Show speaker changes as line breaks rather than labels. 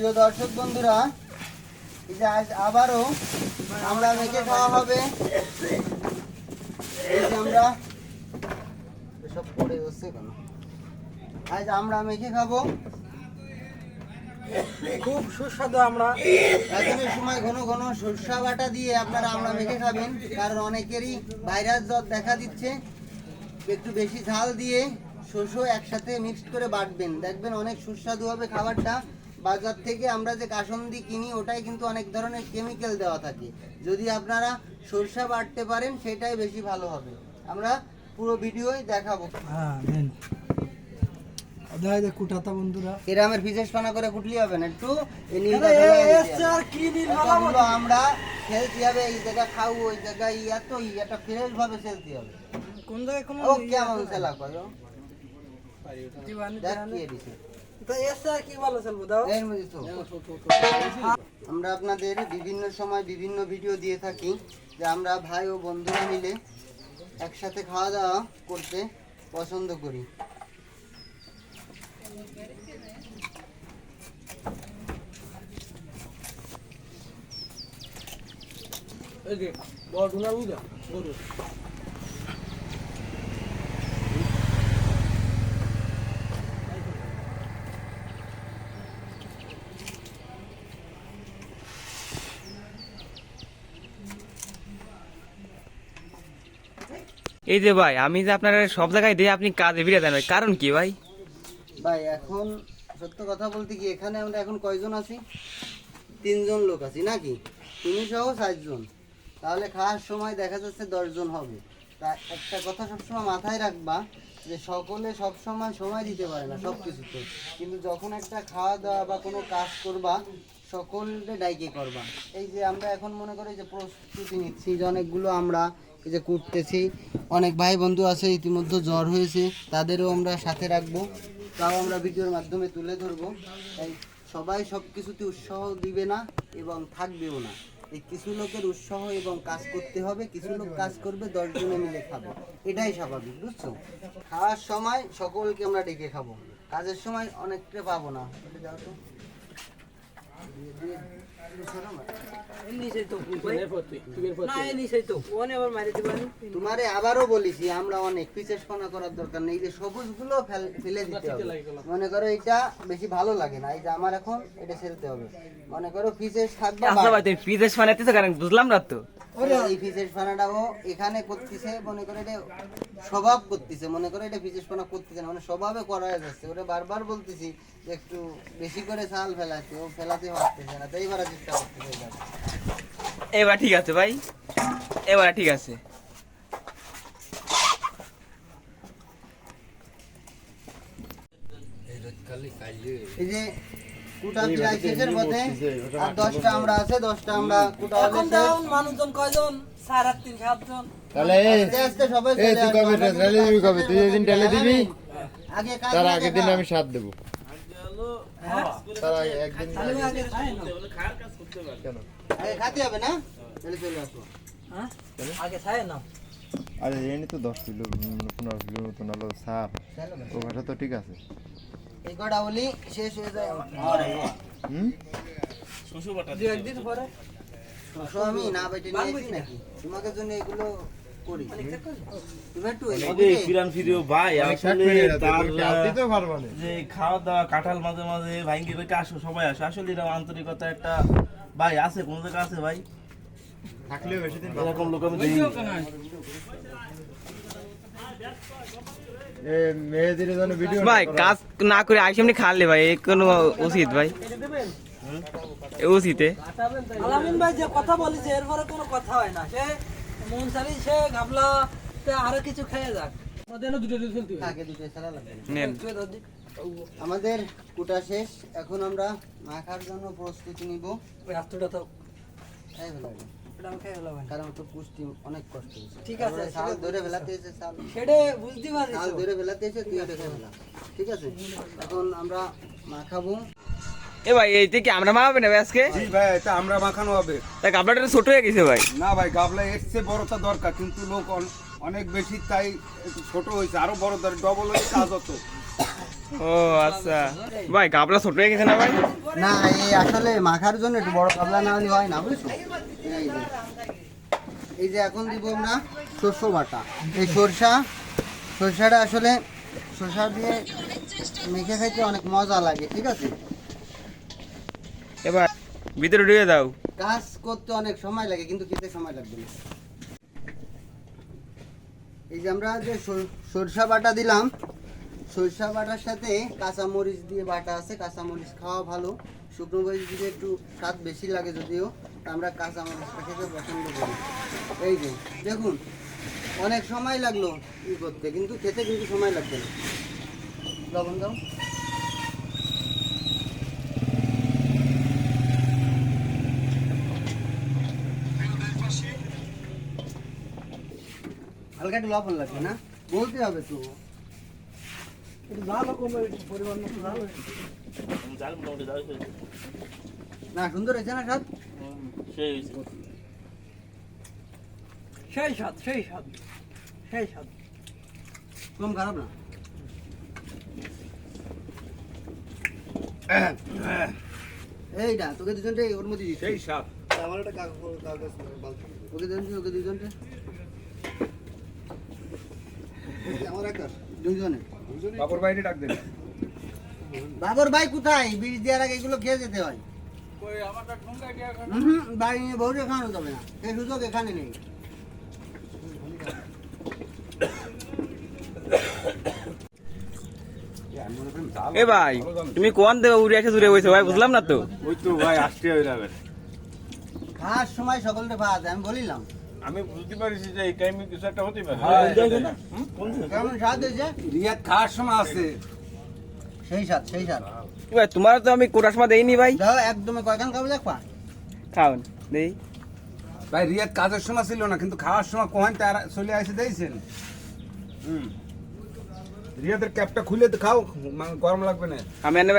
প্রিয় দর্শক বন্ধুরা আজ আবারও আমরা মেখে খাওয়া হবে। আমরা পড়ে কেন? আজ আমরা মেখে খাব।
খুব সুস্বাদু আমরা।
সময় ঘন ঘন সরষা বাটা দিয়ে আপনারা আমরা মেখে খাবেন, কারণ অনেকেরই ভাইরাস জ্বর দেখা দিচ্ছে। একটু বেশি ঝাল দিয়ে শস্য একসাথে মিক্সড করে বাটবেন। দেখবেন অনেক সুস্বাদু হবে খাবারটা বাজার থেকে আমরা যে কাসন্দি কিনি ওটাই কিন্তু অনেক ধরনের কেমিক্যাল দেওয়া থাকে। যদি আপনারা সরষা বাড়তে পারেন সেটাই বেশি ভালো হবে। আমরা পুরো ভিডিওই দেখাবো।
হ্যাঁ নেন। কুটাতা বন্ধুরা।
এরামের বিশেষ পানা করে কুটলি হবে না একটু আমরা খেলতে হবে এই জায়গা খাও ওই ফ্রেশ ভাবে খেলতে হবে।
কোন জায়গায় কোনো
ও কেমন খেলা করো
দিবানি
দেখ দিছে। আমরা আপনাদের বিভিন্ন সময় বিভিন্ন ভিডিও দিয়ে থাকি যে আমরা ভাই ও বন্ধুরা মিলে একসাথে খাওয়া দাওয়া করতে পছন্দ করি।
এই যে বড় ডুনা
এই যে ভাই, আমি যে আপনার সব জায়গায় দিয়ে আপনি কাজে ফিরে দেন কারণ কি ভাই?
ভাই, এখন সত্য কথা বলতে কি, এখানে আমরা এখন কয়জন আছি? তিনজন লোক আছি, নাকি? তুমি সহ চারজন। তাহলে খাওয়ার সময় দেখা যাচ্ছে দশজন হবে। তা একটা কথা সবসময় মাথায় রাখবা যে সকলে সব সময় সময় দিতে পারে না সব কিছুতে কিন্তু যখন একটা খাওয়া দাওয়া বা কোনো কাজ করবা সকলে ডাইকে করবা। এই যে আমরা এখন মনে করি যে প্রস্তুতি নিচ্ছি, যে অনেকগুলো আমরা যে করতেছি অনেক ভাই বন্ধু আছে, ইতিমধ্যে জ্বর হয়েছে, তাদেরও আমরা সাথে রাখব। তাও আমরা ভিডিওর মাধ্যমে তুলে ধরবো। তাই সবাই সব কিছুতে উৎসাহ দিবে না এবং থাকবেও না। এই কিছু লোকের উৎসাহ এবং কাজ করতে হবে, কিছু লোক কাজ করবে, দশ জনে মিলে খাবে। এটাই স্বাভাবিক, বুঝছ? খাওয়ার সময় সকলকে আমরা ডেকে খাব। কাজের সময় অনেকটা পাবো না। দাও তো। আবারও বলেছি, আমরা অনেক করার দরকার নেই যে সবুজগুলো ফেলে দিতে মনে করো এটা বেশি ভালো লাগে না, এই যে আমার এখন এটা ছেড়তে হবে। মনে করো পিচেস থাকবে
পিচেস বুঝলাম না তো।
এই পিচেস পানাটাও এখানে করতেছে মনে করে এটা স্বভাব করতেছে মনে করে এটা পিচেস পানা করতেছে না মানে স্বভাবে করা যাচ্ছে ওটা বারবার বলতেছি যে একটু বেশি করে চাল ফেলাতে ও ফেলাতে পারতেছে না তাই এবার চেষ্টা করতেছে। এবার
ঠিক আছে ভাই এবার ঠিক আছে
এই যে কুটা প্রায় শেষের পথে? আর দশটা আমরা আছে দশটা আমরা কুটা
এখন
শেষ।
মানুষজন কয়জন? চার আট তিন সাতজন
তাহলে
আস্তে আস্তে সবাই
এই তুই কবে ঢেলে দিবি কবে? তুই যেদিন ঢেলে দিবি
আগে কাজ
তার আগের দিন আমি সাথ দেবো। তার আগে একদিন
আমি আগে। খাই না।
কেন?
আগে খাতে হবে না? তাহলে চলে আসো
হ্যাঁ? আগে না?
আরে এনে তো দশ কিলো পনেরো কিলো মতন হলো সাপ। ও ভাষা তো ঠিক আছে।
বলি শেষ হয়ে যায়।
হুম?
দু একদিন পরে।
শোষো আমি না বেটে নিয়ে এসেছি নাকি? তোমাকে জন্য এগুলো করি। তুমি একটু এই
পিরান ফিরিও ভাই আসলে তার
দিতে পারব না।
যে খাওয়া দাওয়া কাঁঠাল মাঝে মাঝে ভাঙ্গি রেখে আসো সবাই আসো। আসলে এরকম আন্তরিকতা একটা ভাই আছে কোন জায়গা আছে ভাই?
থাকলেও বেশি দিন
এরকম লোক আমি দেখিনি।
এ মেয়েদের জন্য ভিডিও
ভাই কাজ না করে আইসে এমনি খালে ভাই এ কোনো উচিত ভাই। উচিতে।
আলামিন ভাই যে কথা বলেছে এরপরে কোনো কথা হয় না। সে মন সারি সে গাবলা আরও কিছু খেয়ে যাক। আমাদের দুটো দুটো চলতে
থাকে দুটো ছাড়া লাগবে। না।
নেন
আমাদের কুটা শেষ। এখন আমরা মাখার জন্য প্রস্তুতি নিব।
ওই আস্তটা তো
এই হলো এটা।
এটা আমি খেয়ে ফেলাম
কারণ তো পুষ্টি অনেক কষ্ট হয়েছে।
ঠিক আছে,
তারপরে ধরে ফেলাতে এসে শাল
সেটা বুঝতে পারিস
শাল ধরে ফেলাতে এসে তুই এটা খেয়ে ফেলা। ঠিক আছে? এখন আমরা মাখাবো
এ ভাই কি আমরা না ভাই আজকে?
জি ভাই এটা আমরা মাখানো হবে।
তা গাবলাটা ছোট হয়ে গেছে ভাই।
না ভাই গাবলা এসছে বড়টা দরকার কিন্তু লোক অনেক বেশি তাই ছোট হয়েছে। আরও বড় দরকার ডবল হয়ে কাজ হতো
ও আচ্ছা। ভাই গাবলা ছোট হয়ে গেছে না ভাই?
না এই আসলে মাখার জন্য একটু বড় কাবলা না হলে হয় না বুঝছ? এই যে এখন দিব আমরা শস্য বাটা। এই সরষা সরষাটা আসলে সরষা দিয়ে মেখে খাইতে অনেক মজা লাগে ঠিক আছে?
এবার ভিতরে ঢুকে দাও।
কাজ করতে অনেক সময় লাগে কিন্তু খেতে সময় লাগবে না। এই যে আমরা যে সর- সরষা বাটা দিলাম সরষা বাটার সাথে কাঁচামরিচ দিয়ে বাটা আছে, কাঁচামরিচ খাওয়া ভালো। শুকনো মরিচ দিলে একটু স্বাদ বেশি লাগে যদিও আমরা কাঁচা মরিচটা খেতে পছন্দ করি। এই যে, দেখুন, অনেক সময় লাগল ই করতে, কিন্তু খেতে কিন্তু সময় লাগবে না। লবণ দাও। হালকা একটু লবণ লাগবে না? বলতে হবে তো। না সুন্দর হয়েছে না স্বাদ?
সেই
সেই স্বাদ সেই স্বাদ সেই স্বাদ।
কম খারাপ না? এইটা তোকে দুজনটা ওর মধ্যে দিচ্ছি।
সেই
আমার একটা কাগজ কাগজ ওকে দুজন ওকে দুজনটা আমার একটা। দুজনে।
বাবুর ডাক দেন
বাবর ভাই কোথায়? বীজ দেওয়ার আগে এগুলো খেয়ে যেতে হয়। বাড়ি নিয়ে বউরে খাওয়ানো যাবে না। এই সুযোগ এখানে নেই।
এ ভাই তুমি কোন উড়ে এসে দূরে বসে ভাই বুঝলাম না তো?
ওই তো ভাই আসতে হয়ে যাবে
খাওয়ার সময় সকলকে পাওয়া যায় আমি বলিলাম।
আমি বুঝতে পারছি যে এই টাইমে কিছু একটা হতে পারে।
কেমন স্বাদ হয়েছে
রিয়াদ খাওয়ার সময় আছে।
সেই স্বাদ সেই স্বাদ।
ভাই তোমার তো আমি কোটার সময় দেইনি ভাই।
যাও একদমই কয়খান খাব দেখবা
খাওন দেই।
ভাই রিয়াদ কাজের সময় ছিল না কিন্তু খাওয়ার সময় কোহান তার চলে আসে দিয়েছেন হুম। রিয়াদের ক্যাপটা খুলে তো খাও মানে গরম লাগবে না।
আমি এনে